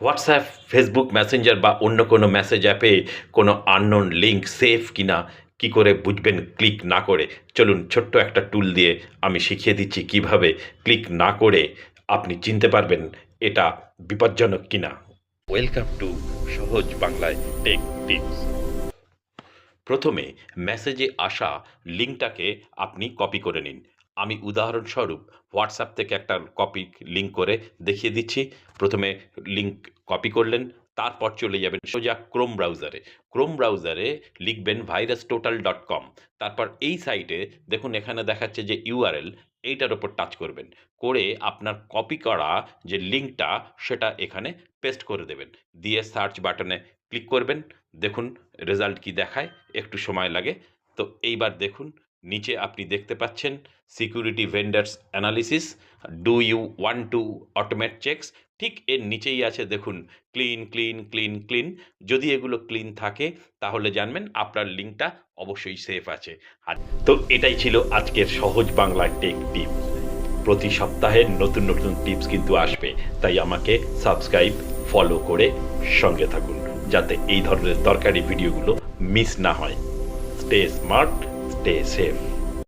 WhatsApp, Facebook, Messenger বা অন্য কোনো মেসেজ অ্যাপে কোনো আননোন লিঙ্ক সেফ কিনা কি করে বুঝবেন ক্লিক না করে? চলুন, ছোট্ট একটা টুল দিয়ে আমি শিখিয়ে দিচ্ছি কীভাবে ক্লিক না করে আপনি চিনতে পারবেন এটা বিপজ্জনক কিনা ওয়েলকাম টু সহজ বাংলায় টেক টিপস। প্রথমে, মেসেজে আসা লিঙ্কটাকে আপনি কপি করে নিন। আমি উদাহরণস্বরূপ হোয়াটসঅ্যাপ থেকে একটা কপি লিঙ্ক করে দেখিয়ে দিচ্ছি। প্রথমে লিঙ্ক কপি করলেন, তারপর চলে যাবেন সোজা ক্রোম ব্রাউজারে ক্রোম ব্রাউজারে লিখবেন ভাইরাস টোটাল ডট কম তারপর এই সাইটে দেখুন এখানে দেখাচ্ছে যে ইউআরএল এইটার ওপর টাচ করবেন। করে আপনার কপি করা যে লিঙ্কটা সেটা এখানে পেস্ট করে দেবেন। দিয়ে সার্চ বাটনে ক্লিক করবেন। দেখুন রেজাল্ট কি দেখায়, একটু সময় লাগে। তো এইবার দেখুন নিচে আপনি দেখতে পাচ্ছেন security vendors analysis do you want to automate checks ঠিক এর নিচেই আছে দেখুন ক্লিন ক্লিন ক্লিন ক্লিন যদি এগুলো ক্লিন থাকে, তাহলে জানবেন আপনার লিঙ্কটা অবশ্যই সেফ আছে। আর তো এটাই ছিল আজকের সহজ বাংলা টেক টিপ প্রতি সপ্তাহে নতুন নতুন টিপস কিন্তু আসবে। তাই আমাকে সাবস্ক্রাইব ফলো করে সঙ্গে থাকুন। যাতে এই ধরনের দরকারি ভিডিওগুলো মিস না হয়। Stay smart stay safe